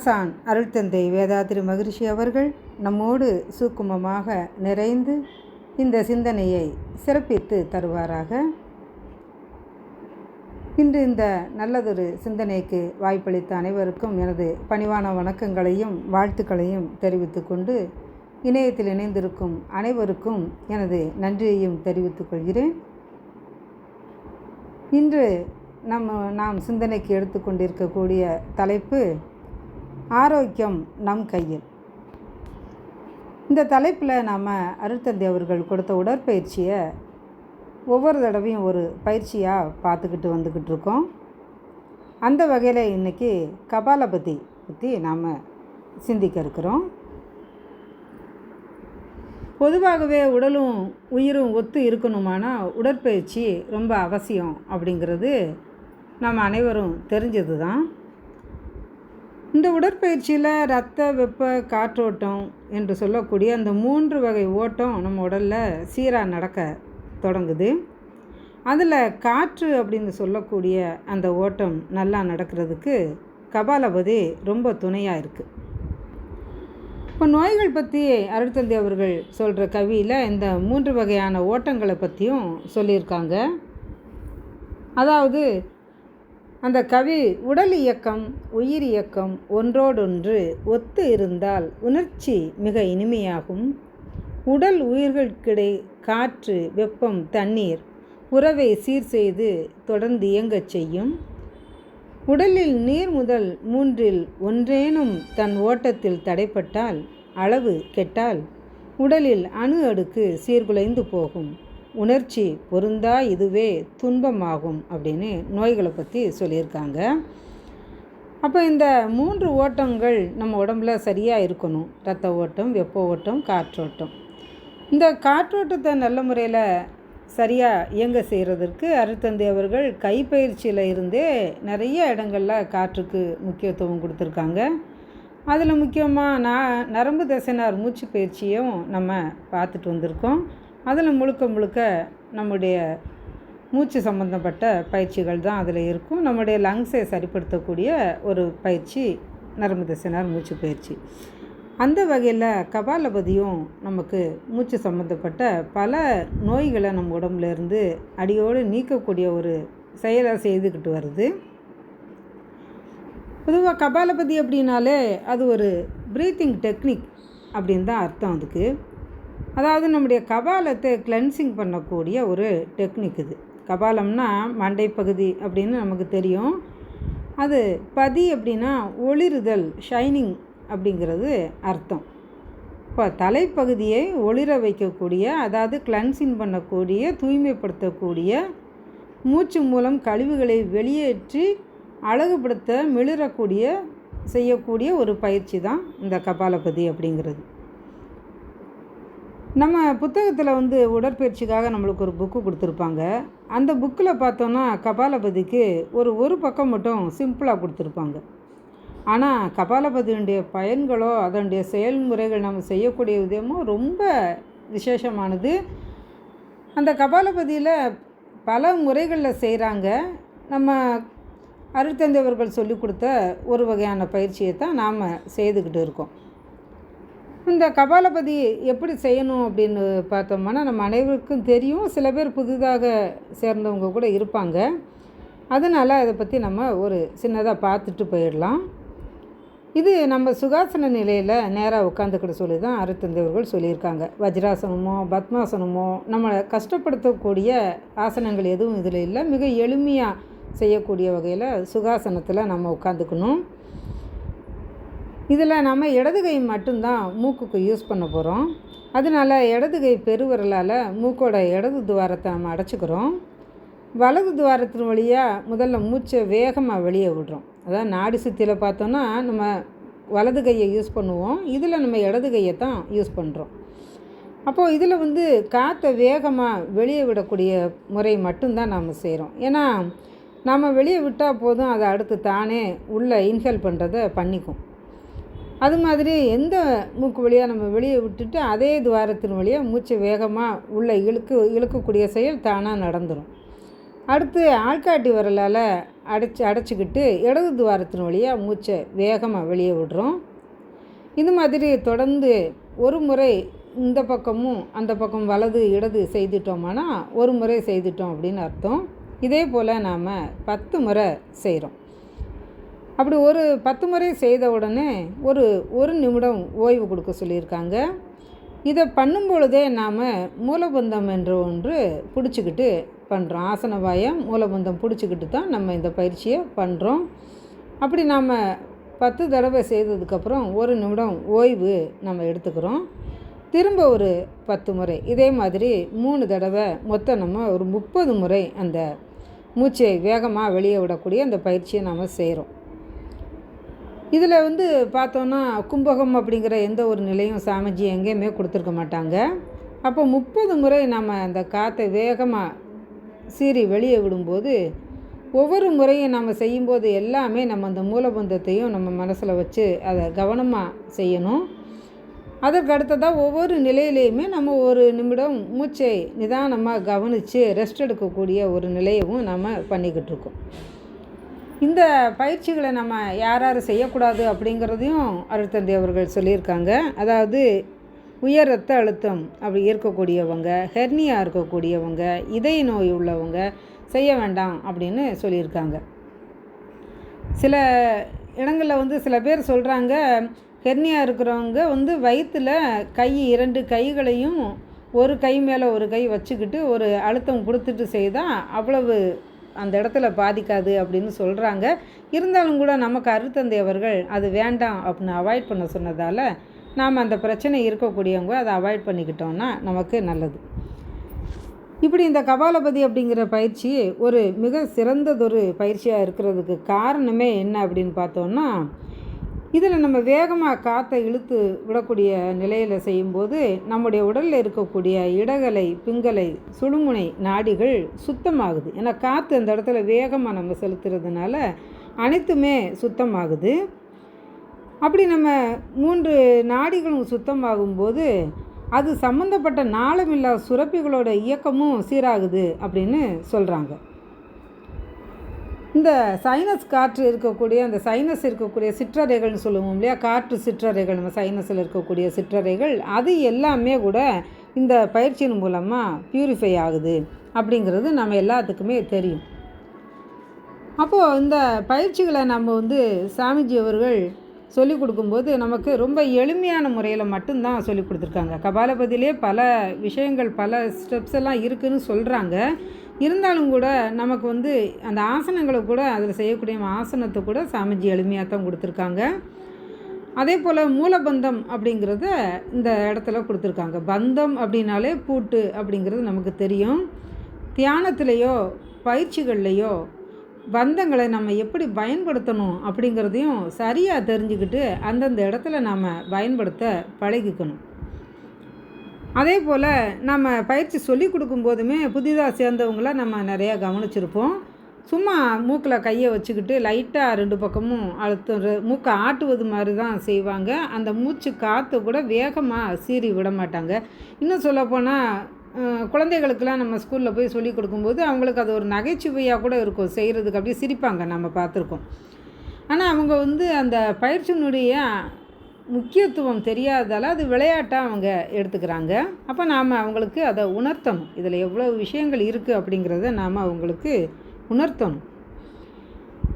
ஆசான் அருள்தந்தை வேதாத்திரி மகிழ்ச்சி அவர்கள் நம்மோடு சூக்குமமாக நிறைந்து இந்த சிந்தனையை சிறப்பித்து தருவாராக. இன்று இந்த நல்லதொரு சிந்தனைக்கு வாய்ப்பளித்த அனைவருக்கும் எனது பணிவான வணக்கங்களையும் வாழ்த்துக்களையும் தெரிவித்து கொண்டு இணையத்தில் இணைந்திருக்கும் அனைவருக்கும் எனது நன்றியையும் தெரிவித்துக் கொள்கிறேன். இன்று நம்ம நாம் சிந்தனைக்கு எடுத்துக்கொண்டிருக்கக்கூடிய தலைப்பு ஆரோக்கியம் நம் கையில். இந்த தலைப்பில் நாம் அருட்தந்தை அவர்கள் கொடுத்த உடற்பயிற்சியை ஒவ்வொரு தடவையும் ஒரு பயிற்சியாக பார்த்துக்கிட்டு வந்துக்கிட்டு இருக்கோம். அந்த வகையில் இன்றைக்கி கபாலபதி பற்றி நாம் சிந்திக்க இருக்கிறோம். பொதுவாகவே உடலும் உயிரும் ஒத்து இருக்கணுமானா உடற்பயிற்சி ரொம்ப அவசியம் அப்படிங்கிறது நம்ம அனைவரும் தெரிஞ்சது தான் இந்த உடற்பயிற்சியில் ரத்த வெப்ப காற்றோட்டம் என்று சொல்லக்கூடிய அந்த மூன்று வகை ஓட்டம் நம்ம உடலில் சீராக நடக்க தொடங்குது. அதில் காற்று அப்படின்னு சொல்லக்கூடிய அந்த ஓட்டம் நல்லா நடக்கிறதுக்கு கபாலபதி ரொம்ப துணையாக இருக்குது இப்போ நோய்கள் பற்றி அருட்தந்தை அவர்கள் சொல்கிற கவியில் இந்த மூன்று வகையான ஓட்டங்களை பற்றியும் சொல்லியிருக்காங்க. அதாவது அந்த கவி உடல் இயக்கம் உயிர் இயக்கம் ஒன்றோடொன்று ஒத்து இருந்தால் உணர்ச்சி மிக இனிமையாகும். உடல் உயிர்களுக்கிடை காற்று வெப்பம் தண்ணீர் உறவை சீர் செய்து தொடர்ந்து இயங்கச் செய்யும். உடலில் நீர் முதல் மூன்றில் ஒன்றேனும் தன் ஓட்டத்தில் தடைப்பட்டால் அளவு கெட்டால் உடலில் அணு அடுக்கு சீர்குலைந்து போகும். உணர்ச்சி பொருந்தா இதுவே துன்பமாகும் அப்படின்னு நோய்களை பற்றி சொல்லியிருக்காங்க. அப்போ இந்த மூன்று ஓட்டங்கள் நம்ம உடம்புல சரியாக இருக்கணும். ரத்த ஓட்டம் வெப்ப ஓட்டம் காற்றோட்டம். இந்த காற்றோட்டத்தை நல்ல முறையில் சரியாக இயங்க செய்கிறதற்கு அருத்தந்தி அவர்கள் கைப்பயிற்சியில் இருந்தே நிறைய இடங்களில் காற்றுக்கு முக்கியத்துவம் கொடுத்துருக்காங்க. அதில் முக்கியமாக நான் நரம்பு தசைனார் மூச்சு பயிற்சியும் நம்ம பார்த்துட்டு வந்திருக்கோம். அதில் முழுக்க முழுக்க நம்முடைய மூச்சு சம்மந்தப்பட்ட பயிற்சிகள் தான் அதில் இருக்கும். நம்முடைய லங்ஸை சரிப்படுத்தக்கூடிய ஒரு பயிற்சி நரம்பு திசைனார் மூச்சு பயிற்சி. அந்த வகையில் கபாலபதியும் நமக்கு மூச்சு சம்மந்தப்பட்ட பல நோய்களை நம்ம உடம்புலேருந்து அடியோடு நீக்கக்கூடிய ஒரு செயலை செய்துக்கிட்டு வருது. பொதுவாக கபாலபதி அப்படின்னாலே அது ஒரு ப்ரீத்திங் டெக்னிக் அப்படின்னு தான் அர்த்தம் அதுக்கு. அதாவது நம்முடைய கபாலத்தை கிளென்சிங் பண்ணக்கூடிய ஒரு டெக்னிக் இது. கபாலம்னா மண்டை பகுதி அப்படின்னு நமக்கு தெரியும். அது பதி அப்படின்னா ஒளிருதல் ஷைனிங் அப்படிங்கிறது அர்த்தம். இப்போ தலைப்பகுதியை ஒளிர வைக்கக்கூடிய அதாவது கிளன்சிங் பண்ணக்கூடிய தூய்மைப்படுத்தக்கூடிய மூச்சு மூலம் கழிவுகளை வெளியேற்றி அழகுபடுத்த மிளிரக்கூடிய செய்யக்கூடிய ஒரு பயிற்சி தான் இந்த கபாலபதி அப்படிங்கிறது. நம்ம புத்தகத்தில் வந்து உடற்பயிற்சிக்காக நம்மளுக்கு ஒரு புக்கு கொடுத்துருப்பாங்க. அந்த புக்கில் பார்த்தோன்னா கபாலபதிக்கு ஒரு ஒரு பக்கம் மட்டும் சிம்பிளாக கொடுத்துருப்பாங்க. ஆனால் கபாலபதியினுடைய பயன்களோ அதனுடைய செயல்முறைகள் நம்ம செய்யக்கூடிய விதமோ ரொம்ப விசேஷமானது. அந்த கபாலபதியில் பல முறைகளில் செய்கிறாங்க நம்ம அருட்தந்தவர்கள் சொல்லிக் கொடுத்த ஒரு வகையான பயிற்சியை தான் நாம் செய்துக்கிட்டு இருக்கோம். இந்த கபாலபதி எப்படி செய்யணும் அப்படின்னு பார்த்தோம்னா நம்ம அனைவருக்கும் தெரியும். சில பேர் புதிதாக சேர்ந்தவங்க கூட இருப்பாங்க. அதனால் அதை பற்றி நம்ம ஒரு சின்னதாக பார்த்துட்டு போயிடலாம். இது நம்ம சுகாசன நிலையில் நேராக உட்காந்துக்கிட சொல்லி தான் அருத்தந்தவர்கள் சொல்லியிருக்காங்க. வஜ்ராசனமோ பத்மாசனமோ நம்மளை கஷ்டப்படுத்தக்கூடிய ஆசனங்கள் எதுவும் இதில் இல்லை. மிக எளிமையாக செய்யக்கூடிய வகையில் சுகாசனத்தில் நம்ம உட்காந்துக்கணும் இதில் நம்ம இடது கை மட்டும்தான் மூக்குக்கு யூஸ் பண்ண போகிறோம். அதனால் இடது கை பெருவிரலால் மூக்கோட இடது துவாரத்தை நம்ம அடைச்சிக்கிறோம். வலது துவாரத்தின் வழியாக முதல்ல மூச்சை வேகமாக வெளியே விடுறோம். அதான் நாடி சுத்தியில் பார்த்தோன்னா நம்ம வலது கையை யூஸ் பண்ணுவோம். இதில் நம்ம இடது கையை தான் யூஸ் பண்ணுறோம். அப்போது இதில் வந்து காற்றை வேகமாக வெளியே விடக்கூடிய முறை மட்டும்தான் நாம் செய்கிறோம். ஏன்னா நாம் வெளியே விட்டால் போதும் அதை அடுத்து தானே உள்ளே இன்ஹேல் பண்ணுறதை பண்ணிக்கும். அது மாதிரி எந்த மூக்கு வழியாக நம்ம வெளியே விட்டுட்டு அதே துவாரத்தின் வழியாக மூச்சை வேகமாக உள்ளே இழுக்கு இழுக்கக்கூடிய செயல் தானாக நடந்துடும் அடுத்து ஆள்காட்டி விரலால் அடைச்சி அடைச்சிக்கிட்டு இடது துவாரத்தின் வழியாக மூச்சை வேகமாக வெளியே விடுறோம். இது மாதிரி தொடர்ந்து ஒரு முறை இந்த பக்கமும் அந்த பக்கம் வலது இடது செய்துட்டோம்னா ஒரு முறை செய்துட்டோம் அப்படின்னு அர்த்தம். இதே போல் நாம் பத்து முறை செய்கிறோம் அப்படி ஒரு பத்து முறை செய்த உடனே ஒரு ஒரு நிமிடம் ஓய்வு கொடுக்க சொல்லியிருக்காங்க. இதை பண்ணும் பொழுதே நாம் மூலபந்தம் என்ற ஒன்று பிடிச்சிக்கிட்டு பண்ணுறோம் ஆசனவாயம் மூலபந்தம் பிடிச்சிக்கிட்டு தான் நம்ம இந்த பயிற்சியை பண்ணுறோம் அப்படி நாம் பத்து தடவை செய்ததுக்கப்புறம் ஒரு நிமிடம் ஓய்வு நம்ம எடுத்துக்கிறோம். திரும்ப ஒரு பத்து முறை. இதே மாதிரி மூணு தடவை மொத்தம் நம்ம ஒரு முப்பது முறை அந்த மூச்சை வேகமாக வெளியே விடக்கூடிய அந்த பயிற்சியை நாம் செய்கிறோம் இதில் வந்து பார்த்தோன்னா கும்பகம் அப்படிங்கிற எந்த ஒரு நிலையும் சாமிஜி எங்கேயுமே கொடுத்துருக்க மாட்டாங்க. அப்போ முப்பது முறை நம்ம அந்த காற்றை வேகமாக சீறி வெளியே விடும்போது ஒவ்வொரு முறையும் நம்ம செய்யும்போது எல்லாமே நம்ம அந்த மூலபந்தத்தையும் நம்ம மனசில் வச்சு அதை கவனமாக செய்யணும். அதற்கு அடுத்ததாக ஒவ்வொரு நிலையிலையுமே நம்ம ஒரு நிமிடம் மூச்சை நிதானமாக கவனித்து ரெஸ்ட் எடுக்கக்கூடிய ஒரு நிலையவும் நம்ம பண்ணிக்கிட்டு இருக்கோம். இந்த பயிற்சிகளை நம்ம யார் யார் செய்யக்கூடாது அப்படிங்கிறதையும் அருட்தந்தை அவர்கள் சொல்லியிருக்காங்க. அதாவது உயர் ரத்த அழுத்தம் அப்படி இருக்கக்கூடியவங்க ஹெர்னியா இருக்கக்கூடியவங்க இதய நோய் உள்ளவங்க செய்ய வேண்டாம் அப்படின்னு சொல்லியிருக்காங்க. சில இடங்களில் வந்து சில பேர் சொல்கிறாங்க ஹெர்னியா இருக்கிறவங்க வந்து வயிற்றில் கை இரண்டு கைகளையும் ஒரு கை மேலே ஒரு கை வச்சுக்கிட்டு ஒரு அழுத்தம் கொடுத்துட்டு செய்தால் அவ்வளவு அந்த இடத்துல பாதிக்காது அப்படின்னு சொல்கிறாங்க இருந்தாலும் கூட நமக்கு அருத்தந்தை அவர்கள் அது வேண்டாம் அப்படின்னு அவாய்ட் பண்ண சொன்னதால் நாம் அந்த பிரச்சனை இருக்கக்கூடியவங்க அதை அவாய்ட் பண்ணிக்கிட்டோன்னா நமக்கு நல்லது. இப்படி இந்த கபாலபதி அப்படிங்கிற பயிற்சி ஒரு மிக சிறந்ததொரு பயிற்சியாக இருக்கிறதுக்கு காரணமே என்ன அப்படின்னு பார்த்தோன்னா இதில் நம்ம வேகமாக காற்றை இழுத்து விடக்கூடிய நிலையில் செய்யும்போது நம்முடைய உடலில் இருக்கக்கூடிய இடகலை பிங்கலை சுழுமுனை நாடிகள் சுத்தமாகுது. ஏன்னா காற்று அந்த இடத்துல வேகமாக நம்ம செலுத்துறதுனால அனைத்துமே சுத்தமாகுது. அப்படி நம்ம மூன்று நாடிகளும் சுத்தமாகும்போது அது சம்மந்தப்பட்ட நாளமில்லா சுரப்பிகளோட இயக்கமும் சீராகுது அப்படின்னு சொல்கிறாங்க இந்த சைனஸ் காற்று இருக்கக்கூடிய அந்த சைனஸ் இருக்கக்கூடிய சிற்றறைகள்னு சொல்லுவோம் இல்லையா? காற்று சிற்றறைகள் நம்ம சைனஸில் இருக்கக்கூடிய சிற்றறைகள் அது எல்லாமே கூட இந்த பயிற்சியின் மூலமாக ப்யூரிஃபை ஆகுது அப்படிங்கிறது நம்ம எல்லாத்துக்குமே தெரியும். அப்போது இந்த பயிற்சிகளை நம்ம வந்து சாமிஜி அவர்கள் சொல்லிக் கொடுக்கும்போது நமக்கு ரொம்ப எளிமையான முறையில் மட்டும்தான் சொல்லிக் கொடுத்துருக்காங்க. கபாலபதியிலே பல விஷயங்கள் பல ஸ்டெப்ஸ் எல்லாம் இருக்குதுன்னு சொல்கிறாங்க இருந்தாலும் கூட நமக்கு வந்து அந்த ஆசனங்களை கூட அதில் செய்யக்கூடிய ஆசனத்தை கூட சாமிஜி எளிமையாக தான் கொடுத்துருக்காங்க. அதே போல் மூலபந்தம் அப்படிங்கிறத இந்த இடத்துல கொடுத்துருக்காங்க. பந்தம் அப்படின்னாலே பூட்டு அப்படிங்கிறது நமக்கு தெரியும். தியானத்திலேயோ பயிற்சிகள்லேயோ பந்தங்களை நம்ம எப்படி பயன்படுத்தணும் அப்படிங்கிறதையும் சரியாக தெரிஞ்சுக்கிட்டு அந்தந்த இடத்துல நாம் பயன்படுத்த பழகிக்கணும். அதே போல் நம்ம பயிற்சி சொல்லி கொடுக்கும்போதுமே புதிதாக சேர்ந்தவங்கள நம்ம நிறையா கவனிச்சிருப்போம். சும்மா மூக்கில் கையை வச்சுக்கிட்டு லைட்டாக ரெண்டு பக்கமும் அழுத்தம் மூக்கை ஆட்டுவது மாதிரி தான் செய்வாங்க. அந்த மூச்சு காற்று கூட வேகமாக சீறி விட மாட்டாங்க. இன்னும் சொல்லப்போனால் குழந்தைகளுக்கெல்லாம் நம்ம ஸ்கூலில் போய் சொல்லி கொடுக்கும்போது அவங்களுக்கு அது ஒரு நகைச்சுவையாக கூட இருக்கும். செய்கிறதுக்கு அப்படியே சிரிப்பாங்க. நம்ம பார்த்துருக்கோம். ஆனால் அவங்க வந்து அந்த பயிற்சியினுடைய முக்கியத்துவம் தெரியாததால் அது விளையாட்டாக அவங்க எடுத்துக்கிறாங்க. அப்போ நாம் அவங்களுக்கு அதை உணர்த்தணும். இதில் எவ்வளோ விஷயங்கள் இருக்குது அப்படிங்கிறத நாம் அவங்களுக்கு உணர்த்தணும்.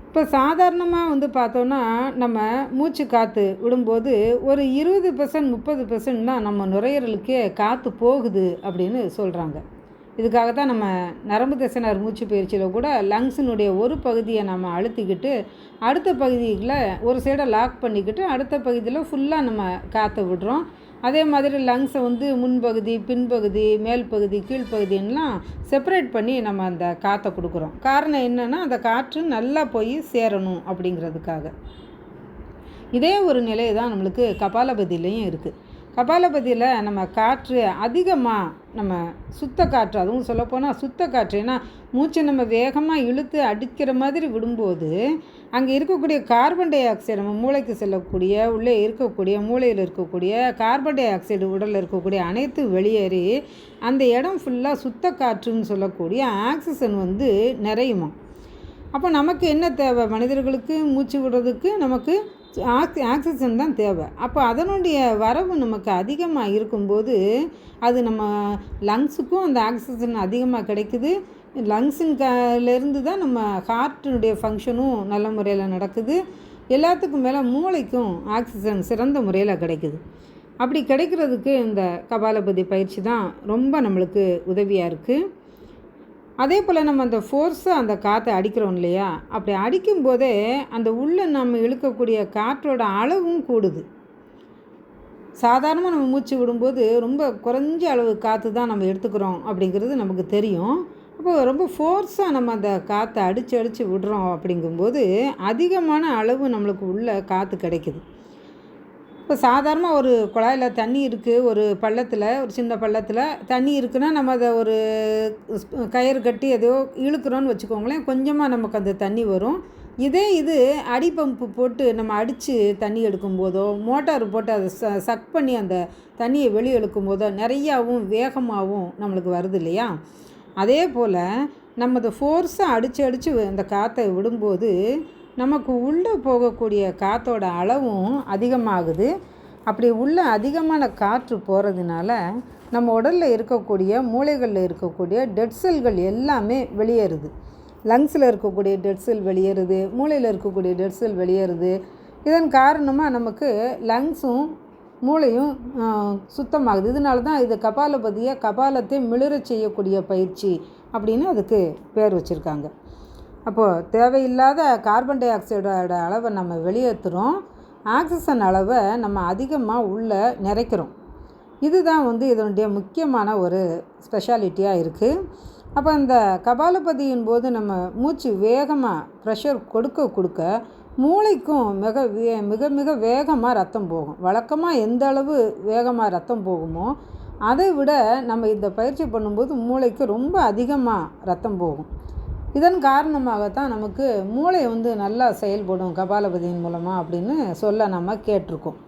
இப்போ சாதாரணமாக வந்து பார்த்தோன்னா நம்ம மூச்சு காற்று விடும்போது ஒரு இருபது பெர்சன்ட் முப்பது பெர்சன்ட் தான் நம்ம நுரையீரலுக்கே காற்று போகுது அப்படின்னு சொல்கிறாங்க இதுக்காக தான் நம்ம நரம்பு தசைனார் மூச்சு பயிற்சியில் கூட லங்ஸினுடைய ஒரு பகுதியை நம்ம அழுத்திக்கிட்டு அடுத்த பகுதியில் ஒரு சைடை லாக் பண்ணிக்கிட்டு அடுத்த பகுதியில் ஃபுல்லாக நம்ம காற்றை விடுறோம். அதே மாதிரி லங்ஸை வந்து முன்பகுதி பின்பகுதி மேல் பகுதி கீழ்ப்பகுதின்லாம் செப்பரேட் பண்ணி நம்ம அந்த காற்றை கொடுக்குறோம். காரணம் என்னென்னா அந்த காற்று நல்லா போய் சேரணும் அப்படிங்கிறதுக்காக. இதே ஒரு நிலை தான் நம்மளுக்கு கபாலபதியிலையும் இருக்குது கபாலபதியில் நம்ம காற்று அதிகமாக நம்ம சுத்த காற்று அதுவும் சொல்லப்போனால் சுத்த காற்று. ஏன்னா மூச்சை நம்ம வேகமாக இழுத்து அடிக்கிற மாதிரி விடும்போது அங்கே இருக்கக்கூடிய கார்பன் டை ஆக்சைடு நம்ம மூளைக்கு செல்லக்கூடிய உள்ளே இருக்கக்கூடிய மூளையில் இருக்கக்கூடிய கார்பன் டை ஆக்சைடு உடலில் இருக்கக்கூடிய அனைத்து வெளியேறி அந்த இடம் ஃபுல்லாக சுத்த காற்றுன்னு சொல்லக்கூடிய ஆக்சிஜன் வந்து நிறையுமா அப்போ நமக்கு என்ன தேவை? மனிதர்களுக்கு மூச்சு விடுறதுக்கு நமக்கு ஆக்சி ஆக்சிஜன் தான் தேவை. அப்போ அதனுடைய வரவு நமக்கு அதிகமாக இருக்கும்போது அது நம்ம லங்ஸுக்கும் அந்த ஆக்சிஜன் அதிகமாக கிடைக்குது. லங்ஸின் கலேருந்து தான் நம்ம ஹார்ட்டினுடைய ஃபங்க்ஷனும் நல்ல முறையில் நடக்குது. எல்லாத்துக்கும் மேலே மூளைக்கும் ஆக்சிஜன் சிறந்த முறையில் கிடைக்குது. அப்படி கிடைக்கிறதுக்கு இந்த கபாலபதி பயிற்சி தான் ரொம்ப நம்மளுக்கு உதவியாக இருக்குது அதே போல் நம்ம அந்த ஃபோர்ஸாக அந்த காற்றை அடிக்கிறோம் இல்லையா? அப்படி அடிக்கும்போதே அந்த உள்ளே நம்ம இழுக்கக்கூடிய காற்றோட அளவும் கூடுது. சாதாரணமாக நம்ம மூச்சு விடும்போது ரொம்ப குறைஞ்ச அளவு காற்று தான் நம்ம எடுத்துக்கிறோம் அப்படிங்கிறது நமக்கு தெரியும். அப்போ ரொம்ப ஃபோர்ஸாக நம்ம அந்த காற்றை அடித்து அடித்து விடுறோம் அப்படிங்கும்போது அதிகமான அளவு நம்மளுக்கு உள்ள காற்று கிடைக்குது. இப்போ சாதாரணமாக ஒரு குழாயில் தண்ணி இருக்குது ஒரு பள்ளத்தில் ஒரு சின்ன பள்ளத்தில் தண்ணி இருக்குன்னா நம்ம அதை ஒரு கயிறு கட்டி ஏதோ இழுக்கிறோன்னு வச்சுக்கோங்களேன் கொஞ்சமாக நமக்கு அந்த தண்ணி வரும். இதே இது அடி பம்பு போட்டு நம்ம அடித்து தண்ணி எடுக்கும்போதோ மோட்டார் போட்டு அதை ச சக் பண்ணி அந்த தண்ணியை வெளியே இழுக்கும்போதோ நிறையாவும் வேகமாகவும் நம்மளுக்கு வருது இல்லையா? அதே போல் நம்ம அதை ஃபோர்ஸாக அடித்து அடித்து அந்த காற்றை விடும்போது நமக்கு உள்ளே போகக்கூடிய காற்றோட அளவும் அதிகமாகுது. அப்படி உள்ள அதிகமான காற்று போகிறதுனால நம்ம உடலில் இருக்கக்கூடிய மூளைகளில் இருக்கக்கூடிய டெட் செல்கள் எல்லாமே வெளியேறுது. லங்ஸில் இருக்கக்கூடிய டெட் செல் வெளியேறுது மூளையில் இருக்கக்கூடிய டெட் செல் வெளியேறுது. இதன் காரணமாக நமக்கு லங்ஸும் மூளையும் சுத்தமாகுது. இதனால தான் இது கபாலபதியை கபாலத்தை மிளிரச் செய்யக்கூடிய பயிற்சி அப்படின்னு அதுக்கு பேர் வச்சுருக்காங்க. அப்போது தேவையில்லாத கார்பன் டை ஆக்சைடோட அளவை நம்ம வெளியேற்றுறோம் ஆக்சிஜன் அளவை நம்ம அதிகமாக உள்ளே நிறைக்கிறோம். இதுதான் வந்து இதனுடைய முக்கியமான ஒரு ஸ்பெஷாலிட்டியாக இருக்குது அப்போ இந்த கபாலபதியின் போது நம்ம மூச்சு வேகமாக ப்ரெஷர் கொடுக்க கொடுக்க மூளைக்கும் மிக வே மிக மிக வேகமாக ரத்தம் போகும். வழக்கமாக எந்த அளவு வேகமாக ரத்தம் போகுமோ அதை விட நம்ம இந்த பயிற்சி பண்ணும்போது மூளைக்கு ரொம்ப அதிகமாக ரத்தம் போகும். இதன் காரணமாகத்தான் நமக்கு மூளை வந்து நல்லா செயல்படும் கபாலபதியின் மூலமாக அப்படின்னு சொல்ல நம்ம கேட்டிருக்கோம்.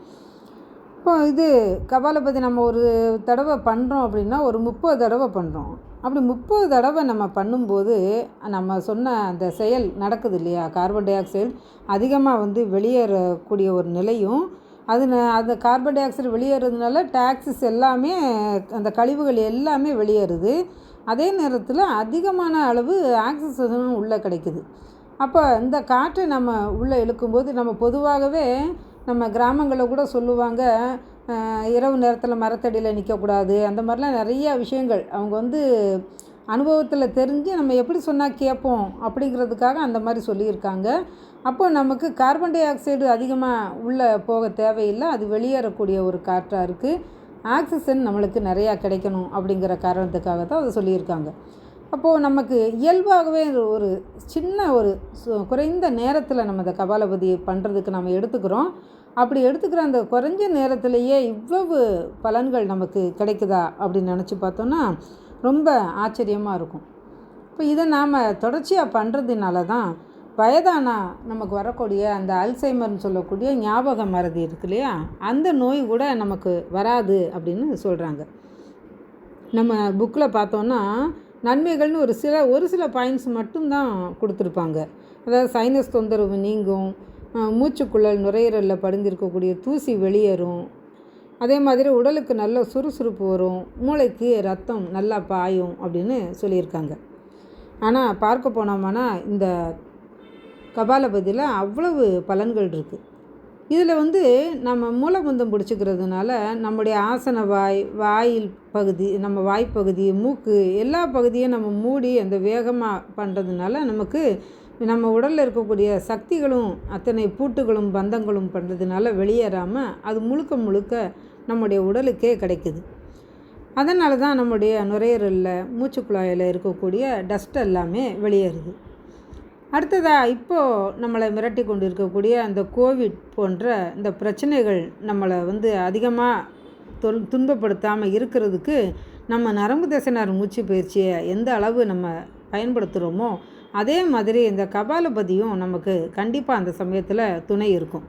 இப்போ இது கபாலபதி நம்ம ஒரு தடவை பண்ணுறோம் அப்படின்னா ஒரு முப்பது தடவை பண்ணுறோம் அப்படி முப்பது தடவை நம்ம பண்ணும்போது நம்ம சொன்ன அந்த செயல் நடக்குது இல்லையா? கார்பன் டை ஆக்சைடு அதிகமாக வந்து வெளியேறக்கூடிய ஒரு நிலையும் அது அந்த கார்பன் டை ஆக்சைடு வெளியேறதுனால டாக்ஸிஸ் எல்லாமே அந்த கழிவுகள் எல்லாமே வெளியேறுது. அதே நேரத்தில் அதிகமான அளவு ஆக்சிஜனும் உள்ளே கிடைக்குது. அப்போ இந்த காற்றை நம்ம உள்ளே இழுக்கும்போது நம்ம பொதுவாகவே நம்ம கிராமங்களில் கூட சொல்லுவாங்க இரவு நேரத்தில் மரத்தடியில் நிற்கக்கூடாது அந்த மாதிரிலாம் நிறையா விஷயங்கள் அவங்க வந்து அனுபவத்தில் தெரிஞ்சு நம்ம எப்படி சொன்னால் கேட்போம் அப்படிங்கிறதுக்காக அந்த மாதிரி சொல்லியிருக்காங்க. அப்போ நமக்கு கார்பன் டை ஆக்சைடு அதிகமாக உள்ளே போக தேவையில்லை. அது வெளியேறக்கூடிய ஒரு காற்றாக இருக்குது ஆக்சிஜன் நம்மளுக்கு நிறையா கிடைக்கணும் அப்படிங்கிற காரணத்துக்காக தான் அதை சொல்லியிருக்காங்க. அப்போது நமக்கு இயல்பாகவே ஒரு சின்ன ஒரு குறைந்த நேரத்தில் நம்ம இந்த கபாலபதி பண்ணுறதுக்கு நம்ம எடுத்துக்கிறோம். அப்படி எடுத்துக்கிற அந்த குறைஞ்ச நேரத்திலேயே இவ்வளவு பலன்கள் நமக்கு கிடைக்குதா அப்படின்னு நினச்சி பார்த்தோன்னா ரொம்ப ஆச்சரியமாக இருக்கும். இப்போ இதை நாம் தொடர்ச்சியாக பண்ணுறதுனால தான் வயதானா நமக்கு வரக்கூடிய அந்த அல்சைமர்னு சொல்லக்கூடிய ஞாபக மறதி இருக்கு இல்லையா? அந்த நோய் கூட நமக்கு வராது அப்படின்னு சொல்கிறாங்க நம்ம புக்கில் பார்த்தோன்னா நன்மைகள்னு ஒரு சில ஒரு சில பாயிண்ட்ஸ் மட்டும்தான் கொடுத்துருப்பாங்க. அதாவது சைனஸ் தொந்தரவு நீங்கும் மூச்சுக்குழல் நுரையீரலில் படிந்திருக்கக்கூடிய தூசி வெளியேறும். அதே மாதிரி உடலுக்கு நல்ல சுறுசுறுப்பு வரும் மூளைக்கு ரத்தம் நல்லா பாயும் அப்படின்னு சொல்லியிருக்காங்க. ஆனால் பார்க்க போனோம்னா இந்த கபாலபதியில் அவ்வளவு பலன்கள் இருக்குது இதில் வந்து நம்ம மூலபந்தம் பிடிச்சிக்கிறதுனால நம்முடைய ஆசன வாய் வாயில் பகுதி நம்ம வாய்ப்பகுதி மூக்கு எல்லா பகுதியும் நம்ம மூடி அந்த வேகமாக பண்ணுறதுனால நமக்கு நம்ம உடலில் இருக்கக்கூடிய சக்திகளும் அத்தனை பூட்டுகளும் பந்தங்களும் பண்ணுறதுனால வெளியேறாமல் அது முழுக்க முழுக்க நம்முடைய உடலுக்கே கிடைக்குது. அதனால தான் நம்முடைய நுரையீரலில் மூச்சுக்குழாயில் இருக்கக்கூடிய டஸ்ட் எல்லாமே வெளியேறுது. அடுத்ததாக இப்போது நம்மளை மிரட்டி கொண்டு இருக்கக்கூடிய அந்த கோவிட் போன்ற இந்த பிரச்சனைகள் நம்மளை வந்து அதிகமாக தொல் துன்பப்படுத்தாமல் இருக்கிறதுக்கு நம்ம நரம்பு தசைனார் மூச்சு பயிற்சியை எந்த அளவு நம்ம பயன்படுத்துகிறோமோ அதே மாதிரி இந்த கபாலபதியும் நமக்கு கண்டிப்பாக அந்த சமயத்தில் துணை இருக்கும்.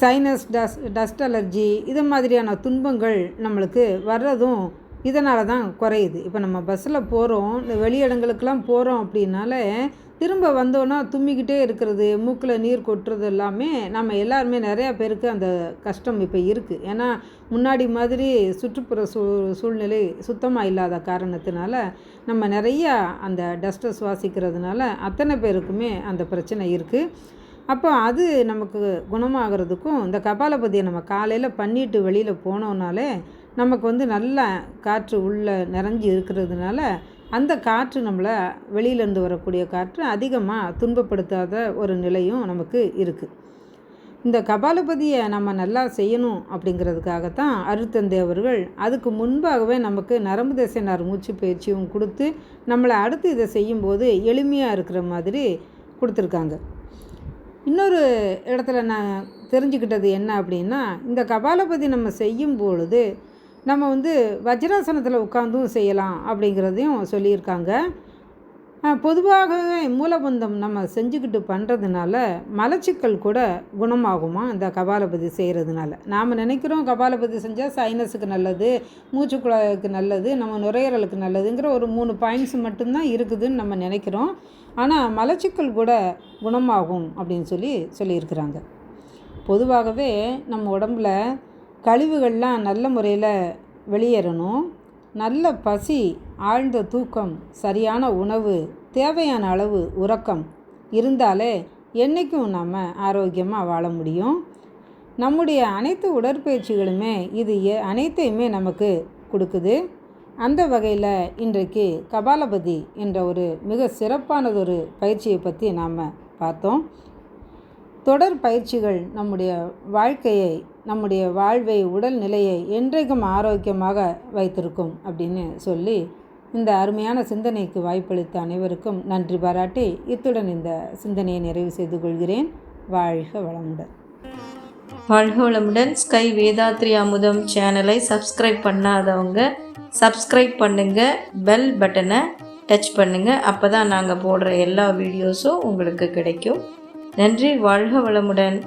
சைனஸ் டஸ் டஸ்ட் அலர்ஜி இது மாதிரியான துன்பங்கள் நம்மளுக்கு வர்றதும் இதனால தான் குறையுது. இப்போ நம்ம பஸ்ஸில் போகிறோம் இந்த வெளியிடங்களுக்கெல்லாம் போகிறோம் அப்படின்னாலே திரும்ப வந்தோன்னா தும்மிக்கிட்டே இருக்கிறது மூக்கில் நீர் கொட்டுறது எல்லாமே நம்ம எல்லாருமே நிறையா பேருக்கு அந்த கஷ்டம் இப்போ இருக்குது ஏன்னா முன்னாடி மாதிரி சுற்றுப்புற சூ சூழ்நிலை சுத்தமாக இல்லாத காரணத்தினால நம்ம நிறையா அந்த டஸ்ட்டை சுவாசிக்கிறதுனால அத்தனை பேருக்குமே அந்த பிரச்சனை இருக்குது அப்போ அது நமக்கு குணமாகிறதுக்கும் இந்த கபாலபதியை நம்ம காலையில் பண்ணிட்டு வெளியில் போனோன்னாலே நமக்கு வந்து நல்ல காற்று உள்ளே நிறைஞ்சி இருக்கிறதுனால அந்த காற்று நம்மளை வெளியிலேருந்து வரக்கூடிய காற்று அதிகமாக துன்பப்படுத்தாத ஒரு நிலையும் நமக்கு இருக்குது இந்த கபாலபதியை நம்ம நல்லா செய்யணும் அப்படிங்கிறதுக்காகத்தான் அருத்தந்தை அவர்கள் அதுக்கு முன்பாகவே நமக்கு நரம்பு தசைனார் மூச்சு பயிற்சியும் கொடுத்து நம்மளை அடுத்து இதை செய்யும்போது எளிமையாக இருக்கிற மாதிரி கொடுத்துருக்காங்க. இன்னொரு இடத்துல நான் தெரிஞ்சுக்கிட்டது என்ன அப்படின்னா இந்த கபாலபதி நம்ம செய்யும் பொழுது நம்ம வந்து வஜ்ராசனத்தில் உட்காந்தும் செய்யலாம் அப்படிங்கிறதையும் சொல்லியிருக்காங்க. பொதுவாகவே மூலபந்தம் நம்ம செஞ்சுக்கிட்டு பண்ணுறதுனால மலச்சிக்கல் கூட குணமாகுமா? இந்த கபாலபதி செய்கிறதுனால நாம் நினைக்கிறோம் கபாலபதி செஞ்சால் சைனஸுக்கு நல்லது மூச்சுக்குழாய்க்கு நல்லது நம்ம நுரையீரலுக்கு நல்லதுங்கிற ஒரு மூணு பாயிண்ட்ஸ் மட்டும்தான் இருக்குதுன்னு நம்ம நினைக்கிறோம். ஆனால் மலச்சிக்கல் கூட குணமாகும் அப்படின்னு சொல்லி சொல்லியிருக்கிறாங்க. பொதுவாகவே நம்ம உடம்புல கழிவுகள்லாம் நல்ல முறையில் வெளியேறணும். நல்ல பசி ஆழ்ந்த தூக்கம் சரியான உணவு தேவையான அளவு உறக்கம் இருந்தாலே என்றைக்கும் நாம் ஆரோக்கியமாக வாழ முடியும். நம்முடைய அனைத்து உடற்பயிற்சிகளுமே இது எ- அனைத்தையுமே நமக்கு கொடுக்குது. அந்த வகையில் இன்றைக்கு கபாலபதி என்ற ஒரு மிக சிறப்பானதொரு பயிற்சியை பற்றி நாம் பார்த்தோம். தொடர் பயிற்சிகள் நம்முடைய வாழ்க்கையை நம்முடைய வாழ்வை உடல்நிலையை என்றைக்கும் ஆரோக்கியமாக வைத்திருக்கும் அப்படின்னு சொல்லி இந்த அருமையான சிந்தனைக்கு வாய்ப்பளித்த அனைவருக்கும் நன்றி பாராட்டி இத்துடன் இந்த சிந்தனையை நிறைவு செய்து கொள்கிறேன். வாழ்க வளமுடன். வாழ்க வளமுடன். ஸ்கை வேதாத்ரி அமுதம் சேனலை சப்ஸ்கிரைப் பண்ணாதவங்க சப்ஸ்கிரைப் பண்ணுங்கள் பெல் பட்டனை டச் பண்ணுங்கள் அப்போ தான் நாங்கள் போடுற எல்லா வீடியோஸும் உங்களுக்கு கிடைக்கும். நன்றி வாழ்க வளமுடன்.